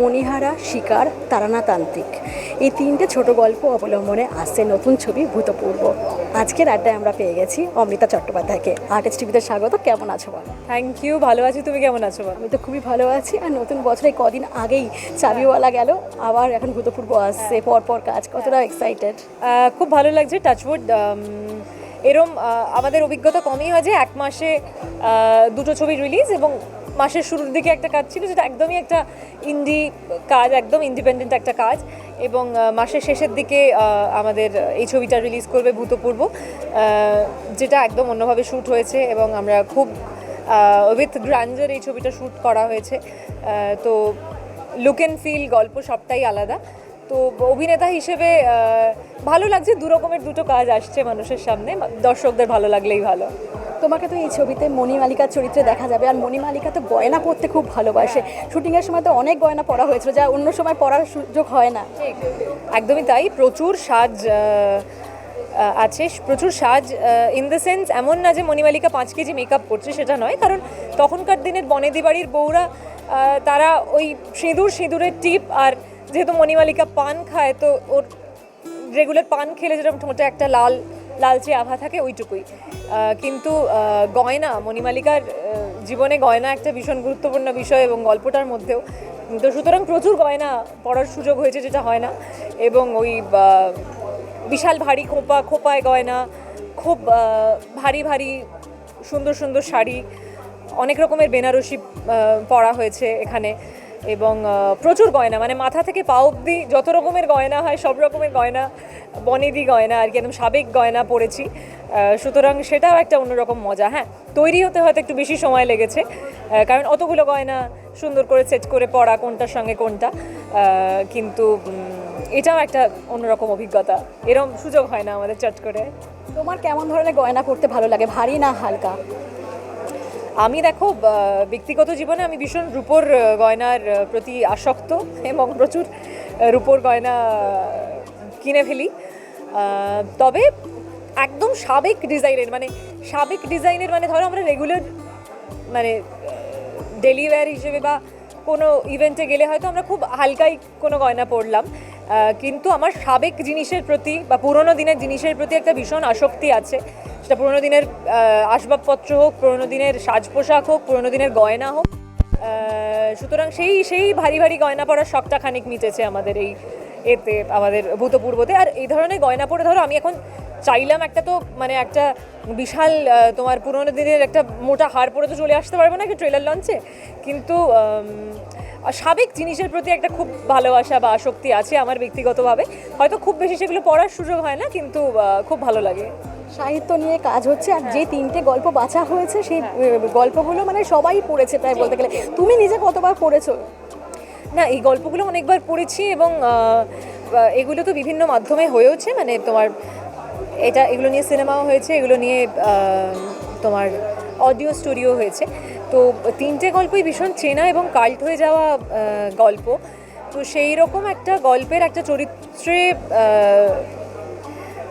মণিহারা শিকার তারানা তান্ত্রিক এই তিনটে ছোট গল্প অবলম্বনে আসছে নতুন ছবি ভূতপূর্ব। আজকের আড্ডায় আমরা পেয়ে গেছি অমৃতা চট্টোপাধ্যায়কে। আর্টিস্ট টিভিতে স্বাগত কেমন আছো বল? থ্যাংক ইউ ভালো আছি তুমি কেমন আছো বলো? আমি তো খুবই ভালো আছি আর নতুন বছরে কদিন আগেই চাবিওয়ালা গেল আবার এখন ভূতপূর্ব আসছে পর পর কাজ কতটা এক্সাইটেড খুব ভালো লাগছে টাচউড এরম আমাদের অভিজ্ঞতা কমই হয় যে এক মাসে দুটো ছবি রিলিজ এবং মাসের শুরুর দিকে একটা কাজ ছিল যেটা একদমই একটা ইন্ডি কাজ, একদম ইন্ডিপেন্ডেন্ট একটা কাজ এবং মাসের শেষের দিকে আমাদের এই ছবিটা রিলিজ করবে ভূতপূর্ব যেটা একদম অন্যভাবে শ্যুট হয়েছে এবং আমরা খুব উইথ গ্র্যান্ডার এই ছবিটা শ্যুট করা হয়েছে। তো লুক অ্যান্ড ফিল গল্প সবটাই আলাদা। তো অভিনেতা হিসেবে ভালো লাগছে দু রকমের দুটো কাজ আসছে মানুষের সামনে, দর্শকদের ভালো লাগলেই ভালো। তোমাকে তো এই ছবিতে মণি মালিকার চরিত্রে দেখা যাবে। আর মণি মালিকা তো গয়না পরতে খুব ভালোবাসে। শুটিংয়ের সময় তো অনেক গয়না পরা হয়েছিল, যা অন্য সময় পরার সুযোগ হয় না। একদমই তাই, প্রচুর সাজ আছে। প্রচুর সাজ ইন দ্য সেন্স এমন না যে মণিমালিকা পাঁচ কেজি মেকআপ করছে, সেটা নয়। কারণ তখনকার দিনের বনেদি বাড়ির বউরা তারা ওই সিঁদুর সিঁদুরের টিপ, আর যেহেতু মণিমালিকা পান খায়, তো ওর রেগুলার পান খেলে যেটা মোটামুটি একটা লাল লালচে আভা থাকে ওইটুকুই। কিন্তু গয়না, মণিমালিকার জীবনে গয়না একটা ভীষণ গুরুত্বপূর্ণ বিষয় এবং গল্পটার মধ্যেও। তো সুতরাং প্রচুর গয়না পড়ার সুযোগ হয়েছে যেটা হয় না। এবং ওই বিশাল ভারী খোপা, খোপায় গয়না, খুব ভারী ভারী সুন্দর সুন্দর শাড়ি, অনেক রকমের বেনারসি পরা হয়েছে এখানে। এবং প্রচুর গয়না মানে মাথা থেকে পা অবধি যত রকমের গয়না হয়, সব রকমের গয়না বনেদি গয়না আর কি একদম সাবেক গয়না পরেছি। সুতরাং সেটাও একটা অন্যরকম মজা। হ্যাঁ তৈরি হতে হয়তো একটু বেশি সময় লেগেছে কারণ অতগুলো গয়না সুন্দর করে সেট করে পরা কোনটার সঙ্গে কোনটা কিন্তু এটাও একটা অন্যরকম অভিজ্ঞতা। এরম সুযোগ হয় না আমাদের চট করে। তোমার কেমন ধরনের গয়না পরতে ভালো লাগে ভারী না হালকা? আমি দেখো ব্যক্তিগত জীবনে আমি ভীষণ রূপোর গয়নার প্রতি আসক্ত এবং প্রচুর রূপোর গয়না কিনে ফেলি। তবে একদম সাবেক ডিজাইনের মানে সাবেক ডিজাইনের মানে ধরো আমরা রেগুলার মানে ডেলি ওয়্যার হিসেবে বা কোনো ইভেন্টে গেলে হয়তো আমরা খুব হালকাই কোনো গয়না পরলাম। কিন্তু আমার সাবেক জিনিসের প্রতি বা পুরোনো দিনের জিনিসের প্রতি একটা ভীষণ আসক্তি আছে। সেটা পুরোনো দিনের আসবাবপত্র হোক, পুরোনো দিনের সাজ পোশাক হোক, পুরোনো দিনের গয়না হোক সুতরাং সেই সেই ভারী ভারী গয়না পরার শখটা খানিক মিটেছে আমাদের এই এতে আমাদের ভূতপূর্বতে। আর এই ধরনের গয়না পরে ধরো আমি এখন চাইলাম একটা তো মানে একটা বিশাল তোমার পুরোনো দিনের একটা মোটা হার পরে তো চলে আসতে পারব না কি ট্রেলার লঞ্চে কিন্তু সাবেক জিনিসের প্রতি একটা খুব ভালোবাসা বা আসক্তি আছে আমার ব্যক্তিগতভাবে। হয়তো খুব বেশি সেগুলো পড়ার সুযোগ হয় না কিন্তু খুব ভালো লাগে। সাহিত্য নিয়ে কাজ হচ্ছে আর যে তিনটে গল্প বাছা হয়েছে সেই গল্পগুলো মানে সবাই পড়েছে প্রায় বলতে গেলে। তুমি নিজে কতবার পড়েছো? না, এই গল্পগুলো অনেকবার পড়েছি এবং এগুলো তো বিভিন্ন মাধ্যমে হয়েওছে মানে তোমার এটা, এগুলো নিয়ে সিনেমাও হয়েছে, এগুলো নিয়ে তোমার অডিও স্টুডিও হয়েছে। তো তিনটে গল্পই ভীষণ চেনা এবং কাল্ট হয়ে যাওয়া গল্প। তো সেই রকম একটা গল্পের একটা চরিত্রে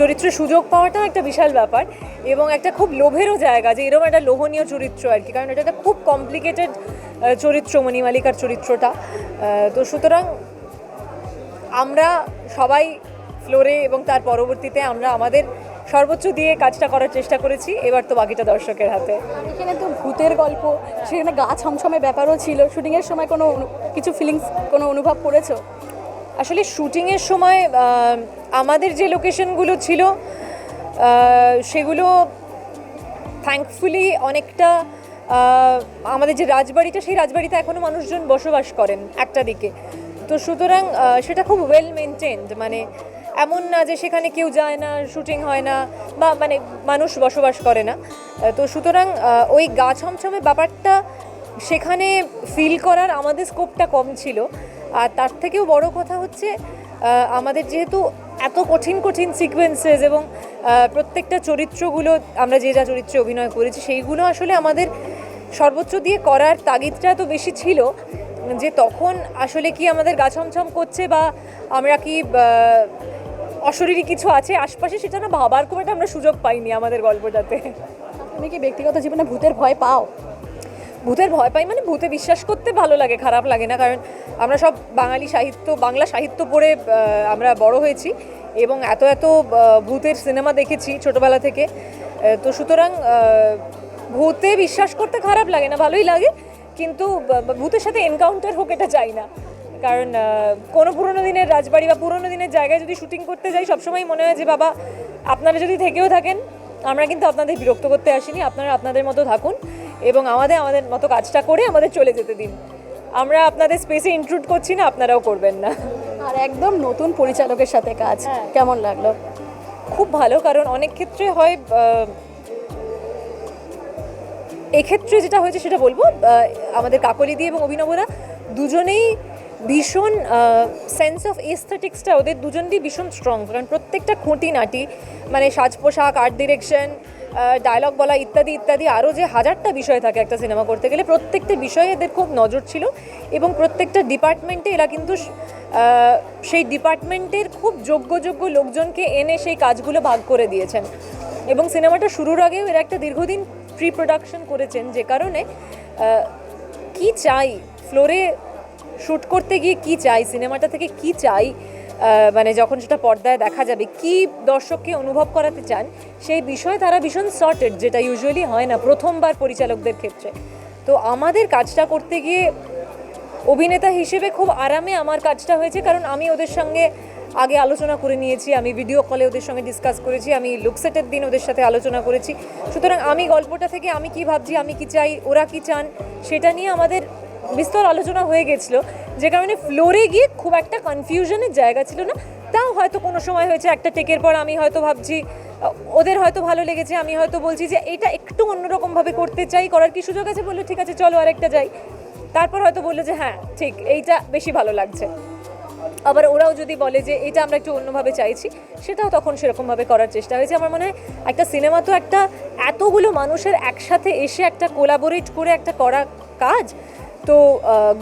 চরিত্রে সুযোগ পাওয়াটা একটা বিশাল ব্যাপার এবং একটা খুব লোভেরও জায়গা যে এরকম একটা লোভনীয় চরিত্র আর কি, কারণ এটা একটা খুব কমপ্লিকেটেড চরিত্র মণিমালিকার চরিত্রটা। তো সুতরাং আমরা সবাই ফ্লোরে এবং তার পরবর্তীতে আমরা আমাদের সর্বোচ্চ দিয়ে কাজটা করার চেষ্টা করেছি। এবার তো বাকিটা দর্শকের হাতে। এখানে তো ভূতের গল্প সেখানে গা ছমছমে ব্যাপারও ছিল। শুটিংয়ের সময় কোনো কিছু ফিলিংস কোনো অনুভব করেছ? আসলে শুটিংয়ের সময় আমাদের যে লোকেশনগুলো ছিল সেগুলো থ্যাঙ্কফুলি অনেকটা আমাদের যে রাজবাড়িটা, সেই রাজবাড়িতে এখনও মানুষজন বসবাস করেন একটা দিকে। তো সুতরাং সেটা খুব ওয়েল মেনটেন্ড মানে এমন না যে সেখানে কেউ যায় না শুটিং হয় না, বা মানে মানুষ বসবাস করে না। তো সুতরাং ওই গা ছমছমে ব্যাপারটা সেখানে ফিল করার আমাদের স্কোপটা কম ছিল। আর তার থেকেও বড় কথা হচ্ছে আমাদের যেহেতু এত কঠিন কঠিন সিকোয়েন্সেস এবং প্রত্যেকটা চরিত্রগুলো, আমরা যে যা চরিত্রে অভিনয় করেছি, সেইগুলো আসলে আমাদের সর্বোচ্চ দিয়ে করার তাগিদটা তো বেশি ছিল যে তখন আসলে কি আমাদের গা ছমছম করছে বা আমরা কি অশরীরী কিছু আছে আশপাশে? সেটা না ভাবার খুব একটা আমরা সুযোগ পাইনি আমাদের গল্পটাতে। তুমি কি ব্যক্তিগত জীবনে ভূতের ভয় পাও? ভূতের ভয় পাই মানে ভূতে বিশ্বাস করতে ভালো লাগে খারাপ লাগে না কারণ আমরা সব বাঙালি সাহিত্য বাংলা সাহিত্য পড়ে আমরা বড় হয়েছি এবং এত এত ভূতের সিনেমা দেখেছি ছোটবেলা থেকে। তো সুতরাং ভূতে বিশ্বাস করতে খারাপ লাগে না ভালোই লাগে কিন্তু ভূতের সাথে এনকাউন্টার হোক এটা চাই না। কারণ কোনো পুরোনো দিনের রাজবাড়ি বা পুরোনো দিনের জায়গায় যদি শুটিং করতে যাই সবসময় মনে হয় যে বাবা আপনারা যদি থেকেও থাকেন আমরা কিন্তু আপনাদের বিরক্ত করতে আসিনি আপনারা আপনাদের মতো থাকুন এবং আমাদের আমাদের মতো কাজটা করে আমাদের চলে যেতে দিন। আমরা আপনাদের স্পেসে ইনক্লুড করছি না আপনারাও করবেন না। আর একদম নতুন পরিচালকের সাথে কাজ হ্যাঁ। কেমন লাগল? খুব ভালো কারণ অনেক ক্ষেত্রে হয় এক্ষেত্রে যেটা হয়েছে সেটা বলব আমাদের কাকলিদি এবং অভিনবরা দুজনেই ভীষণ সেন্স অফ এস্থেটিক্সটা ওদের দুজনেরই ভীষণ স্ট্রং কারণ প্রত্যেকটা খুঁটিনাটি মানে সাজ পোশাক আর্ট ডিরেকশন ডায়লগ বলা ইত্যাদি ইত্যাদি, আরও যে হাজারটা বিষয় থাকে একটা সিনেমা করতে গেলে, প্রত্যেকটা বিষয়ে এদের খুব নজর ছিল এবং প্রত্যেকটা ডিপার্টমেন্টে এরা কিন্তু সেই ডিপার্টমেন্টের খুব যোগ্য যোগ্য লোকজনকে এনে সেই কাজগুলো ভাগ করে দিয়েছেন। এবং সিনেমাটা শুরুর আগেও এরা একটা দীর্ঘদিন প্রি প্রোডাকশন করেছেন যে কারণে কি চাই? ফ্লোরে শ্যুট করতে গিয়ে কি চাই? সিনেমাটা থেকে কি চাই? মানে যখন সেটা পর্দায় দেখা যাবে, কি দর্শককে অনুভব করাতে চান? সেই বিষয়ে তারা ভীষণ সর্টেড যেটা ইউজুয়ালি হয় না প্রথমবার পরিচালকদের ক্ষেত্রে। তো আমাদের কাজটা করতে গিয়ে অভিনেতা হিসেবে খুব আরামে আমার কাজটা হয়েছে, কারণ আমি ওদের সঙ্গে আগে আলোচনা করে নিয়েছি, আমি ভিডিও কলে ওদের সঙ্গে ডিসকাস করেছি, আমি লুকসেটের দিন ওদের সাথে আলোচনা করেছি। সুতরাং আমি গল্পটা থেকে আমি কি ভাবছি, আমি কি চাই, ওরা কি চান, সেটা নিয়ে আমাদের বিস্তর আলোচনা হয়ে গেছিল। যে কারণে ফ্লোরে গিয়ে খুব একটা কনফিউশনের জায়গা ছিল না। তাও হয়তো কোনো সময় হয়েছে, একটা টেকের পর আমি হয়তো ভাবছি, ওদের হয়তো ভালো লেগেছে, আমি হয়তো বলছি যে এটা একটু অন্যরকমভাবে করতে চাই, করার কি সুযোগ আছে? বলল, ঠিক আছে, চলো আরেকটা যাই। তারপর হয়তো বলল যে হ্যাঁ ঠিক, এইটা বেশি ভালো লাগছে। আবার ওরাও যদি বলে যে এটা আমরা একটু অন্যভাবে চাইছি, সেটাও তখন সেরকমভাবে করার চেষ্টা হয়েছে। আমার মনে হয় একটা সিনেমা তো একটা এতগুলো মানুষের একসাথে এসে একটা কোলাবোরেট করে একটা করা কাজ, তো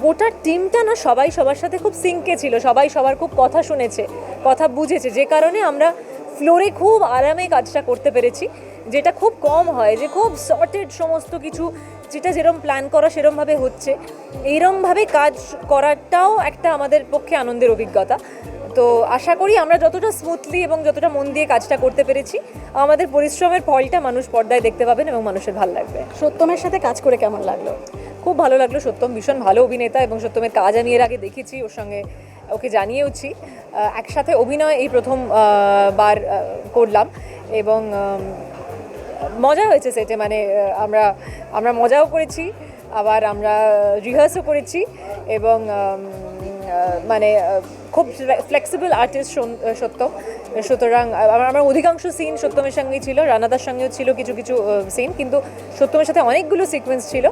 গোটা টিমটা না সবাই সবার সাথে খুব সিঙ্কে ছিল, সবাই সবার খুব কথা শুনেছে, কথা বুঝেছে। যে কারণে আমরা ফ্লোরে খুব আরামে কাজটা করতে পেরেছি, যেটা খুব কম হয়, যে খুব সর্টেড সমস্ত কিছু যেটা যেরম প্ল্যান করা সেরমভাবে হচ্ছে। এইরমভাবে কাজ করাটাও একটা আমাদের পক্ষে আনন্দের অভিজ্ঞতা। তো আশা করি আমরা যতটা স্মুথলি এবং যতটা মন দিয়ে কাজটা করতে পেরেছি আমাদের পরিশ্রমের ফলটা মানুষ পর্দায় দেখতে পাবেন এবং মানুষের ভালো লাগবে। সত্যমের সাথে কাজ করে কেমন লাগল? খুব ভালো লাগল। সত্যম ভীষণ ভালো অভিনেতা এবং সত্যমের কাজ আমি এর আগে দেখেছি ওর সঙ্গে ওকে জানিয়েওছি। একসাথে অভিনয় এই প্রথম বার করলাম এবং মজা হয়েছে সেটে মানে আমরা আমরা মজাও করেছি, আবার আমরা রিহার্সও করেছি এবং মানে খুব ফ্লেক্সিবল আর্টিস্ট সত্য সুতরাং আমার অধিকাংশ সিন সত্যমের সঙ্গেই ছিল, রানাদার সঙ্গেও ছিল কিছু কিছু সিন কিন্তু সত্যমের সাথে অনেকগুলো সিকোয়েন্স ছিল।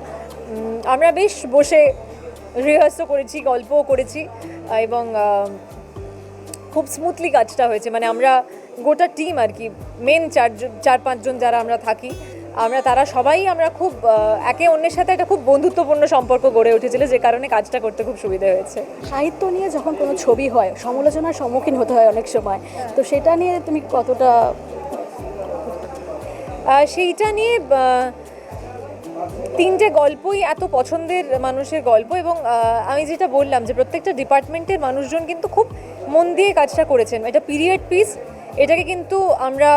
আমরা বেশ বসে রিহার্সও করেছি, গল্পও করেছি এবং খুব স্মুথলি কাজটা হয়েছে। মানে আমরা গোটা টিম আর কি মেন চারজন চার পাঁচজন যারা আমরা থাকি আমরা তারা সবাই আমরা খুব একে অন্যের সাথে একটা খুব বন্ধুত্বপূর্ণ সম্পর্ক গড়ে উঠেছিল যে কারণে কাজটা করতে খুব সুবিধা হয়েছে। সাহিত্য নিয়ে যখন কোনো ছবি হয় সমালোচনার সম্মুখীন হতে হয় অনেক সময় তো সেটা নিয়ে তুমি কতটা সেইটা নিয়ে তিনটে গল্পই এত পছন্দের মানুষের গল্প এবং আমি যেটা বললাম যে প্রত্যেকটা ডিপার্টমেন্টের মানুষজন কিন্তু খুব মন দিয়ে কাজটা করেছেন। এটা পিরিয়ড পিস এটাকে কিন্তু আমরা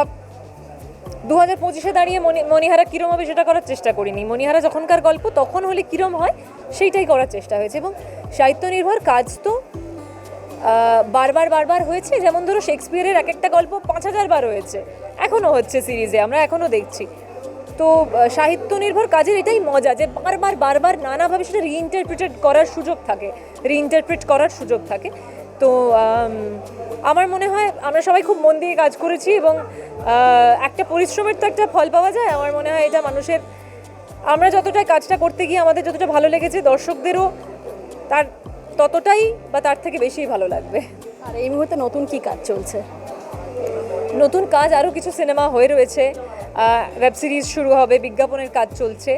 দু হাজার পঁচিশে দাঁড়িয়ে মণি মণিহারা কীরম হবে সেটা করার চেষ্টা করিনি। মণিহারা যখনকার গল্প, তখন হলে কীরম হয় সেইটাই করার চেষ্টা হয়েছে এবং সাহিত্য নির্ভর কাজ তো বারবার বারবার হয়েছে। যেমন ধরো শেক্সপিয়ারের এক একটা গল্প পাঁচ হাজার বার হয়েছে। এখনও হচ্ছে সিরিজে, আমরা এখনও দেখছি। তো সাহিত্য নির্ভর কাজের এটাই মজা যে বারবার বারবার নানাভাবে সেটা রিইন্টারপ্রিটেড করার সুযোগ থাকে। রিইন্টারপ্রিট করার সুযোগ থাকে। তো আমার মনে হয় আমরা সবাই খুব মন দিয়ে কাজ করেছি এবং একটা পরিশ্রমের তো একটা ফল পাওয়া যায়। আমার মনে হয় এটা মানুষের আমরা যতটা কাজটা করতে গিয়ে আমাদের যতটা ভালো লেগেছে দর্শকদেরও তার ততটাই বা তার থেকে বেশিই ভালো লাগবে। আর এই মুহূর্তে নতুন কি কাজ চলছে? নতুন কাজ আরও কিছু সিনেমা হয়ে রয়েছে। ওয়েব সিরিজ শুরু হবে বিজ্ঞাপনের কাজ চলছে।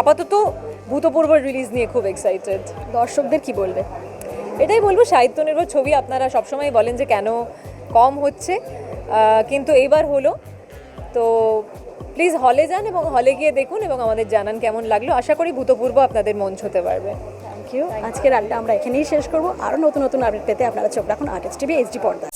আপাতত ভূতপূর্ব রিলিজ নিয়ে খুব এক্সাইটেড দর্শকদের কি বলবে? এটাই বলব সাহিত্য নির্ভর ছবি আপনারা সবসময় বলেন যে কেন কম হচ্ছে। কিন্তু এবার হলো। তো প্লিজ হলে যান এবং হলে গিয়ে দেখুন এবং আমাদের জানান কেমন লাগল। আশা করি ভূতপূর্ব আপনাদের মন ছুতে পারবে। থ্যাংক ইউ আজকের আড্ডা আমরা এখানেই শেষ করব। আরও নতুন নতুন আপডেট পেতে আপনারা চোখ রাখুন আর্টিস্ট টিভি এইচডি পর্দা